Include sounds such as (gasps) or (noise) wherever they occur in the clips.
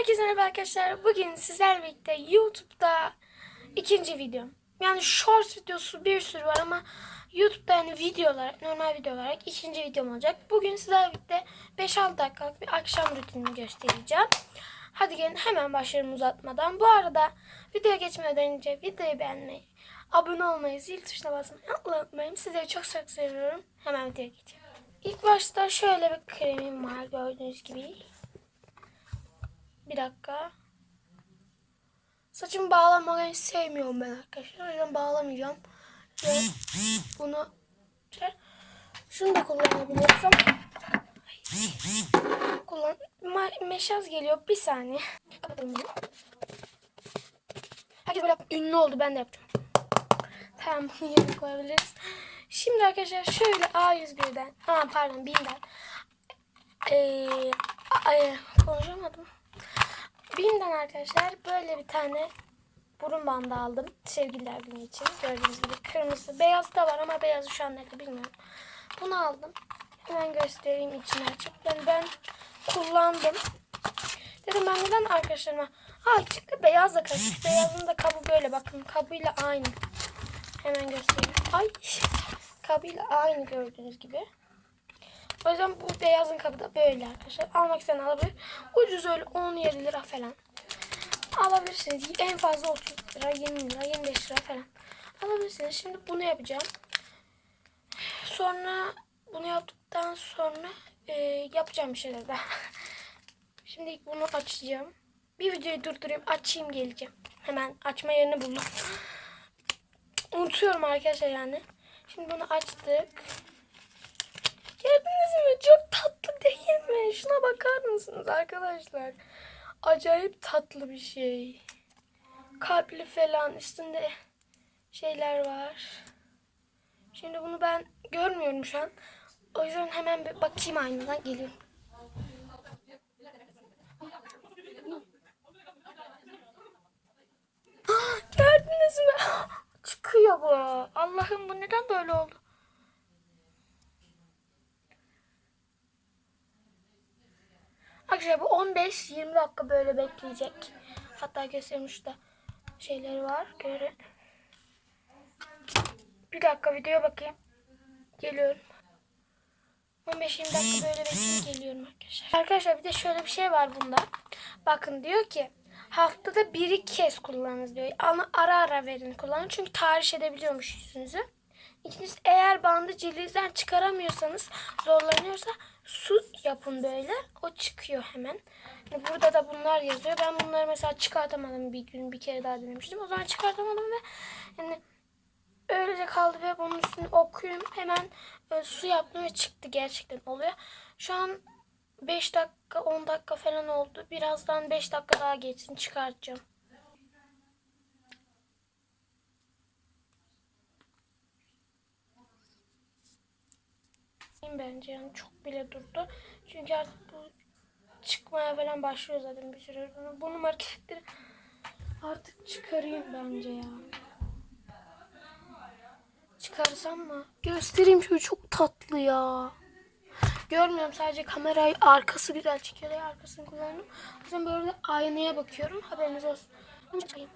Herkese merhaba arkadaşlar. Bugün sizlerle birlikte YouTube'da ikinci videom. Yani short videosu bir sürü var ama YouTube'da yani video normal video olarak ikinci videom olacak. Bugün sizlerle birlikte 5-6 dakikalık bir akşam rutinini göstereceğim. Hadi gelin hemen başlayalım uzatmadan. Bu arada videoya geçmeden önce videoyu beğenmeyi, abone olmayı, zil tuşuna basmayı unutmayın. Sizleri çok çok seviyorum. Hemen videoya geçelim. İlk başta şöyle bir kremim var gördüğünüz gibi. Bir dakika. Saçımı bağlamayı sevmiyorum ben arkadaşlar. O yüzden bağlamayacağım. Ve bunu şunu da kullanabilirsem kullan Ma- meşaz geliyor. Bir saniye. Herkes böyle ünlü oldu. Ben de yapacağım. Tamam (laughs) bunu yerine koyabiliriz. Şimdi arkadaşlar şöyle A101'den, ha pardon BİM'den ee, ay, konuşamadım. BİM'den arkadaşlar böyle bir tane burun bandı aldım. Sevgililer günü için. Gördüğünüz gibi kırmızı. Beyaz da var ama beyazı şu an nerede bilmiyorum. Bunu aldım. Hemen göstereyim içini açıp. Yani ben kullandım. Dedim ben neden arkadaşlarıma ha çıktı beyaz da karışık. Beyazın da kabı böyle bakın. Kabıyla aynı. Hemen göstereyim. Ay kabıyla aynı gördüğünüz gibi. O yüzden bu beyazın kabı da böyle arkadaşlar. Almak isteyen alabilir. Ucuz öyle 17 lira falan. Alabilirsiniz. En fazla 30 lira, 20 lira, 25 lira falan. Alabilirsiniz. Şimdi bunu yapacağım. Sonra bunu yaptıktan sonra e, yapacağım bir şeyler daha. (laughs) Şimdi bunu açacağım. Bir videoyu durdurup açayım geleceğim. Hemen açma yerini buldum. Unutuyorum arkadaşlar yani. Şimdi bunu açtık. Gördünüz mü? Çok tatlı değil mi? Şuna bakar mısınız arkadaşlar? Acayip tatlı bir şey. Kalpli falan üstünde şeyler var. Şimdi bunu ben görmüyorum şu an. O yüzden hemen bir bakayım aynadan geliyorum. (gasps) Gördünüz mü? (gasps) Çıkıyor bu. Allah'ım bu neden böyle oldu? Arkadaşlar bu 15-20 dakika böyle bekleyecek. Hatta göstereyim şurada şeyleri var. Görün. Bir dakika videoya bakayım. Geliyorum. 15-20 dakika böyle bekleyeyim geliyorum arkadaşlar. Arkadaşlar bir de şöyle bir şey var bunda. Bakın diyor ki haftada bir iki kez kullanınız diyor. Ama ara ara verin kullanın. Çünkü tahriş edebiliyormuş yüzünüzü. İkincisi eğer bandı cildinizden çıkaramıyorsanız zorlanıyorsa su yapın böyle. O çıkıyor hemen. Burada da bunlar yazıyor. Ben bunları mesela çıkartamadım bir gün bir kere daha denemiştim. O zaman çıkartamadım ve yani öylece kaldı ve bunun üstünü okuyun. Hemen e, su yaptım ve çıktı gerçekten oluyor. Şu an 5 dakika 10 dakika falan oldu. Birazdan 5 dakika daha geçsin çıkartacağım. Bence yani çok bile durdu. Çünkü artık bu çıkmaya falan başlıyor zaten bir süre sonra. Bunu marketleri artık çıkarayım bence ya. Çıkarsam mı? Göstereyim şöyle çok tatlı ya. Görmüyorum sadece kamerayı arkası güzel çekiyor diye arkasını kullanıyorum. O yüzden böyle aynaya bakıyorum. Haberiniz olsun. Çıkayım.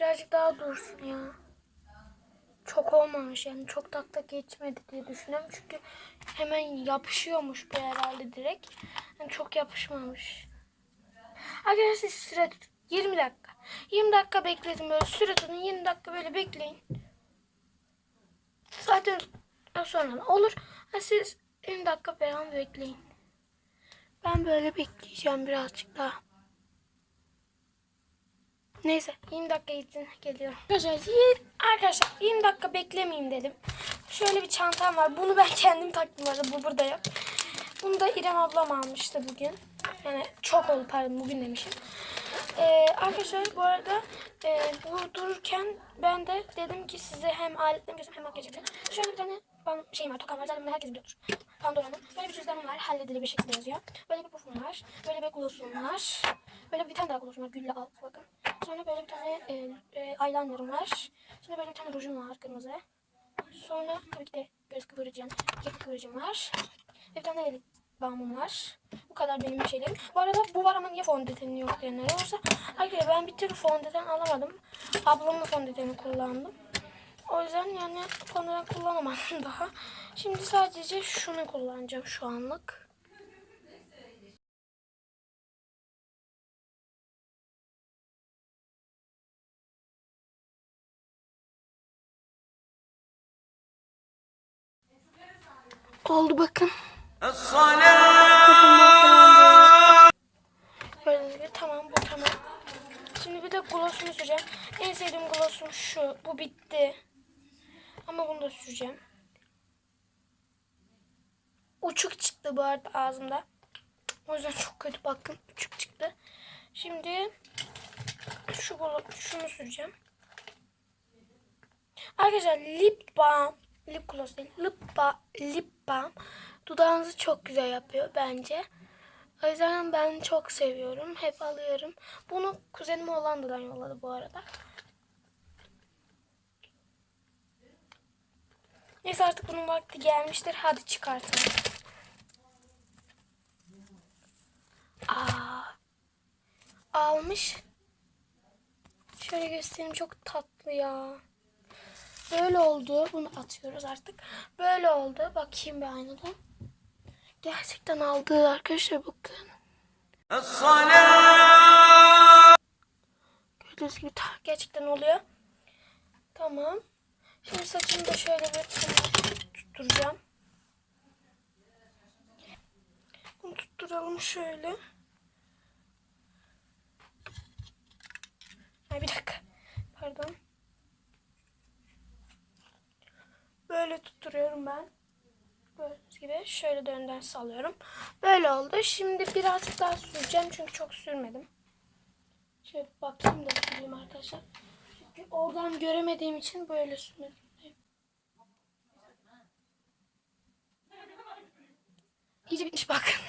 Birazcık daha dursun ya. Çok olmamış yani çok dakika geçmedi diye düşünüyorum. Çünkü hemen yapışıyormuş bu herhalde direkt. Yani çok yapışmamış. Arkadaşlar süre tutun. 20 dakika. 20 dakika bekledim böyle süre tutun. 20 dakika böyle bekleyin. Zaten sonra olur. Ha, siz 20 dakika falan bekleyin. Ben böyle bekleyeceğim birazcık daha. Neyse 20 dakika gitsin geliyorum. Arkadaşlar, arkadaşlar 20 dakika beklemeyeyim dedim. Şöyle bir çantam var. Bunu ben kendim taktım arada bu burada yok. Bunu da İrem ablam almıştı bugün. Yani çok oldu pardon bugün demişim. Ee, arkadaşlar bu arada e, bu dururken ben de dedim ki size hem aletlerimi göstereyim hem makyaj. Şöyle bir tane ben şeyim var, tokam var. Zaten bunu herkes biliyordur. Pandora'nın. Böyle bir cüzdanım var. Halledili bir şekilde yazıyor. Böyle bir pufum var. Böyle bir glossum var. Böyle bir tane daha glossum var. Gülle alt bakın. Sonra böyle bir tane e, e, eyelinerım var. Sonra böyle bir tane rujum var kırmızı. Sonra tabii ki de göz kıvırıcım, kirpik kıvırıcım var. Ve bir tane el balmum var. Bu kadar benim şeylerim. Bu arada bu var ama niye fondöteni yok diyenler olursa. Arkadaşlar ben bir türlü fondöten alamadım. Ablamın fondöteni kullandım. O yüzden yani fondöten kullanamadım (laughs) daha. Şimdi sadece şunu kullanacağım şu anlık. Oldu bakın. Tamam bu tamam. Şimdi bir de glossumu süreceğim. En sevdiğim glossum şu. Bu bitti. Ama bunu da süreceğim. Uçuk çıktı bu arada ağzımda. O yüzden çok kötü bakın. Uçuk çıktı. Şimdi şu şunu süreceğim. Arkadaşlar lip balm, lip gloss değil, lip, ba, lip balm dudağınızı çok güzel yapıyor bence. O yüzden ben çok seviyorum. Hep alıyorum. Bunu kuzenim Hollanda'dan yolladı bu arada. Neyse artık bunun vakti gelmiştir. Hadi çıkartalım. Aa, almış. Şöyle göstereyim çok tatlı ya. Böyle oldu. Bunu atıyoruz artık. Böyle oldu. Bakayım bir aynadan. Gerçekten aldı arkadaşlar bakın. Gördüğünüz gibi gerçekten oluyor. Tamam. Şimdi saçımı da şöyle bir tutturacağım. Bunu tutturalım şöyle. Ay bir dakika. Pardon. Böyle tutturuyorum ben. Gördüğünüz gibi şöyle de önden sallıyorum. Böyle oldu. Şimdi birazcık daha süreceğim çünkü çok sürmedim. Şöyle bakayım da süreyim arkadaşlar. Çünkü oradan göremediğim için böyle sürmedim. İyice bitmiş bakın. (laughs)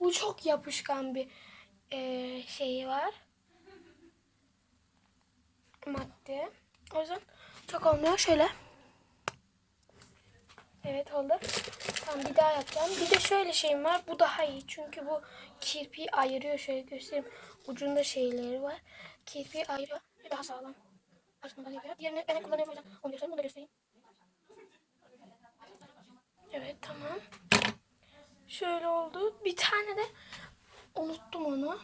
Bu çok yapışkan bir eee şeyi var. Madde. O yüzden çok olmuyor. Şöyle. Evet oldu. Tamam bir daha yapacağım. Bir de şöyle şeyim var. Bu daha iyi. Çünkü bu kirpiği ayırıyor. Şöyle göstereyim. Ucunda şeyleri var. Kirpiği ayırıyor. Daha sağlam. Diğerini ben kullanıyorum. Onu göstereyim. Bunu da göstereyim. Evet tamam. Şöyle oldu. Bir tane de unuttum onu.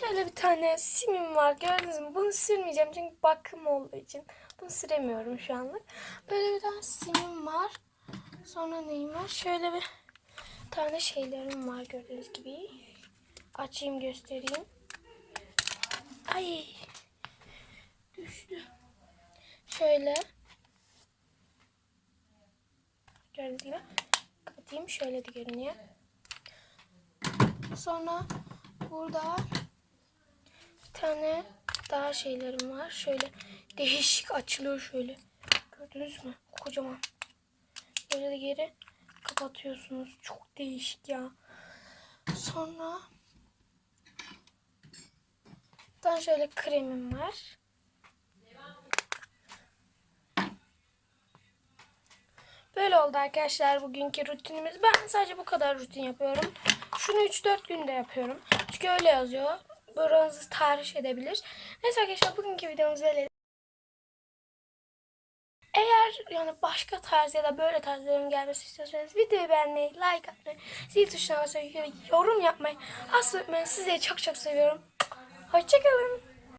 Şöyle bir tane simim var gördünüz mü? Bunu sürmeyeceğim çünkü bakım olduğu için. Bunu süremiyorum şu anlık. Böyle bir tane simim var. Sonra neyim var? Şöyle bir tane şeylerim var gördüğünüz gibi. Açayım göstereyim. Ay. Düştü. Şöyle. Gördüğünüz gibi. Kapatayım. Şöyle de görünüyor. Sonra burada tane daha şeylerim var. Şöyle değişik açılıyor şöyle. Gördünüz mü? Kocaman. Böyle de geri kapatıyorsunuz. Çok değişik ya. Sonra tane şöyle kremim var. Böyle oldu arkadaşlar bugünkü rutinimiz. Ben sadece bu kadar rutin yapıyorum. Şunu 3-4 günde yapıyorum. Çünkü öyle yazıyor. Buranızı tahriş edebilir. Neyse arkadaşlar bugünkü videomuz böyle. Eğer yani başka tarz ya da böyle tarzların gelmesi istiyorsanız videoyu beğenmeyi, like atmayı, zil tuşuna basmayı, yorum yapmayı asla unutmayın. Sizleri çok çok seviyorum. Hoşçakalın.